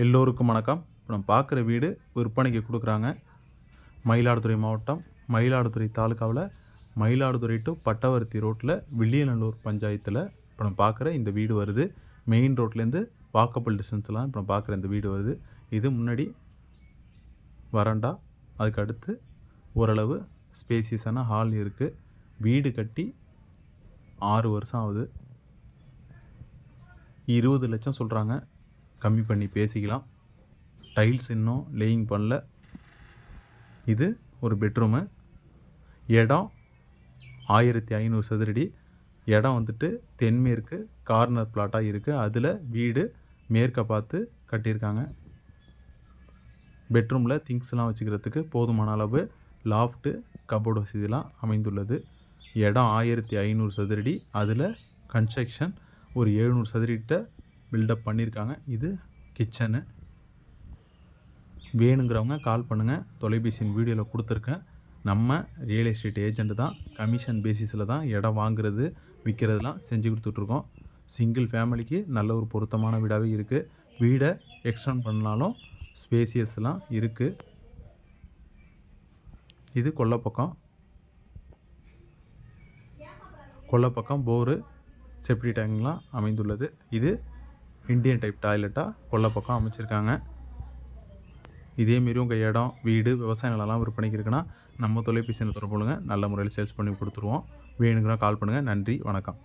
எல்லோருக்கும் வணக்கம். இப்போ நம்ம பார்க்குற வீடு விற்பனைக்கு கொடுக்குறாங்க. மயிலாடுதுறை மாவட்டம் மயிலாடுதுறை தாலுக்காவில் மயிலாடுதுறை டு பட்டவர்த்தி ரோட்டில் வில்லியநல்லூர் பஞ்சாயத்தில் இப்போ நம்ம பார்க்குற இந்த வீடு வருது. மெயின் ரோட்லேருந்து வாக்கபிள் டிஸ்டன்ஸ்லாம் இப்போ நம்ம பார்க்குற இந்த வீடு வருது. இது முன்னாடி வராண்டா அதுக்கு அடுத்து ஓரளவு ஸ்பேசியஸான ஹால் இருக்குது வீடு கட்டி ஆறு வருஷம் ஆகுது. இருபது லட்சம் சொல்கிறாங்க கம்மி பண்ணி பேசிக்கலாம். டைல்ஸ் இன்னும் லேயிங் பண்ணல. இது ஒரு பெட்ரூமு இடம் ஆயிரத்தி ஐநூறு சதுரடி. இடம் வந்துட்டு தென்மேற்கு கார்னர் பிளாட்டாக இருக்குது அதில் வீடு மேற்க பார்த்து கட்டியிருக்காங்க. பெட்ரூமில் திங்ஸ்லாம் வச்சுக்கிறதுக்கு போதுமான அளவு லாஃப்ட்டு கபோர்டு வசதிலாம் அமைந்துள்ளது. இடம் ஆயிரத்தி ஐநூறு சதுரடி. அதில் கன்ஸ்ட்ரக்ஷன் ஒரு எழுநூறு சதுரடிட்ட பில்டப் பண்ணியிருக்காங்க இது கிச்சனு வேணுங்கிறவங்க கால் பண்ணுங்கள் தொலைபேசியின் வீடியோவில் கொடுத்துருக்கேன். நம்ம ரியல் எஸ்டேட் ஏஜெண்ட்டு தான். கமிஷன் பேசிஸில் தான் இடம் வாங்குறது விற்கிறதுலாம் செஞ்சு கொடுத்துட்ருக்கோம். சிங்கிள் ஃபேமிலிக்கு நல்ல ஒரு பொருத்தமான வீடாகவே இருக்குது வீடை எக்ஸ்டெண்ட் பண்ணாலும் ஸ்பேசியஸ்லாம் இருக்குது இது கொல்லைப்பக்கம் கொல்லைப்பக்கம் போரு செப்டி டேங்க்லாம் அமைந்துள்ளது. இது இந்தியன் டைப் டாய்லெட்டாக கொல்லைப்பக்கம் அமைச்சிருக்காங்க. இதேமாரி உங்கள் இடம் வீடு விவசாய நிலம்லாம் விற்பனைக்கு இருக்குன்னா நம்ம தொலைபேசியில் தொடர்புங்க நல்ல முறையில் சேல்ஸ் பண்ணி கொடுத்துருவோம். வேணுங்கிற கால் பண்ணுங்கள் நன்றி. வணக்கம்.